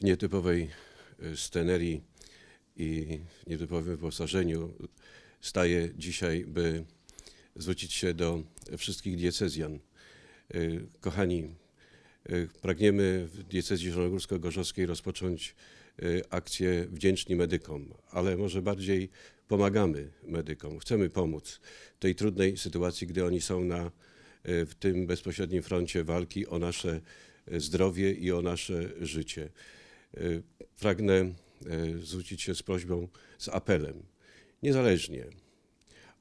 w nietypowej y, scenerii i nietypowym wyposażeniu staję dzisiaj, by zwrócić się do wszystkich diecezjan. Y, Kochani, y, pragniemy w diecezji zielonogórsko-gorzowskiej rozpocząć akcję Wdzięczni Medykom, ale może bardziej pomagamy medykom. Chcemy pomóc w tej trudnej sytuacji, gdy oni są na, w tym bezpośrednim froncie walki o nasze zdrowie i o nasze życie. Y, Pragnę y, zwrócić się z prośbą, z apelem, niezależnie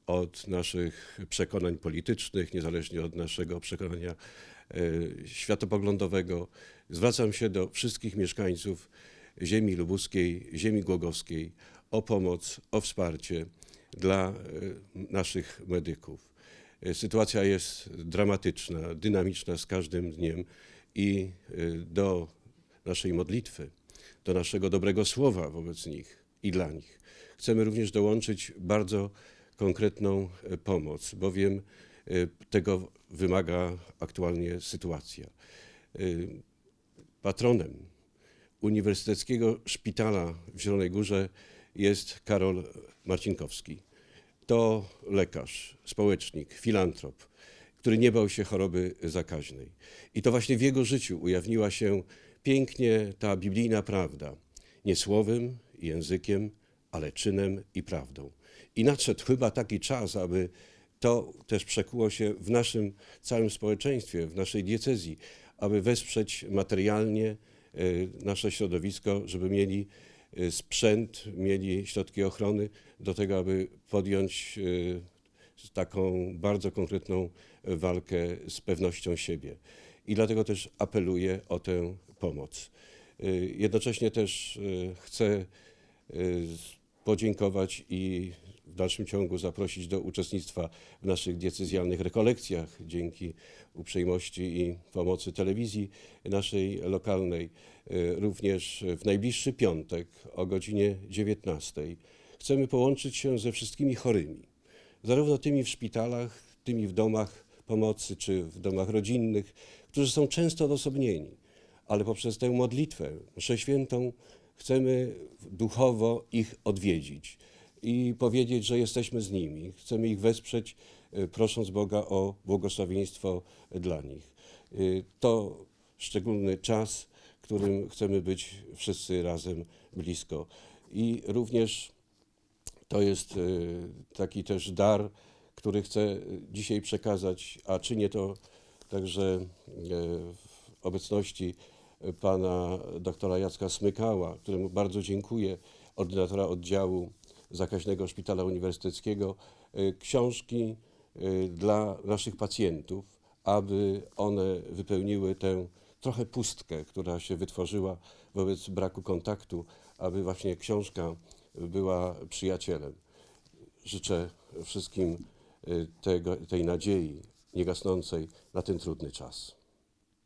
od naszych przekonań politycznych, niezależnie od naszego przekonania e, światopoglądowego. Zwracam się do wszystkich mieszkańców ziemi lubuskiej, ziemi głogowskiej o pomoc, o wsparcie dla e, naszych medyków. E, Sytuacja jest dramatyczna, dynamiczna z każdym dniem i e, do naszej modlitwy, do naszego dobrego słowa wobec nich i dla nich. Chcemy również dołączyć bardzo konkretną e, pomoc, bowiem e, tego wymaga aktualnie sytuacja. E, Patronem Uniwersyteckiego Szpitala w Zielonej Górze jest Karol Marcinkowski. To lekarz, społecznik, filantrop, który nie bał się choroby zakaźnej. I to właśnie w jego życiu ujawniła się pięknie ta biblijna prawda. Nie słowem i językiem, ale czynem i prawdą. I nadszedł chyba taki czas, aby to też przekuło się w naszym całym społeczeństwie, w naszej diecezji, aby wesprzeć materialnie e, nasze środowisko, żeby mieli e, sprzęt, mieli środki ochrony do tego, aby podjąć e, taką bardzo konkretną walkę z pewnością siebie. I dlatego też apeluję o tę pomoc. Y, Jednocześnie też y, chcę y, podziękować i w dalszym ciągu zaprosić do uczestnictwa w naszych decyzjalnych rekolekcjach dzięki uprzejmości i pomocy telewizji naszej lokalnej. Również w najbliższy piątek o godzinie 19 chcemy połączyć się ze wszystkimi chorymi, zarówno tymi w szpitalach, tymi w domach pomocy czy w domach rodzinnych, którzy są często odosobnieni, ale poprzez tę modlitwę, mszę świętą, chcemy duchowo ich odwiedzić i powiedzieć, że jesteśmy z nimi. Chcemy ich wesprzeć, y, prosząc Boga o błogosławieństwo dla nich. Y, To szczególny czas, którym chcemy być wszyscy razem blisko. I również to jest y, taki też dar, który chcę dzisiaj przekazać, a czynię to także y, w obecności pana doktora Jacka Smykała, któremu bardzo dziękuję, ordynatora oddziału zakaźnego Szpitala Uniwersyteckiego, y, książki y, dla naszych pacjentów, aby one wypełniły tę trochę pustkę, która się wytworzyła wobec braku kontaktu, aby właśnie książka była przyjacielem. Życzę wszystkim tego, tej nadziei niegasnącej na ten trudny czas.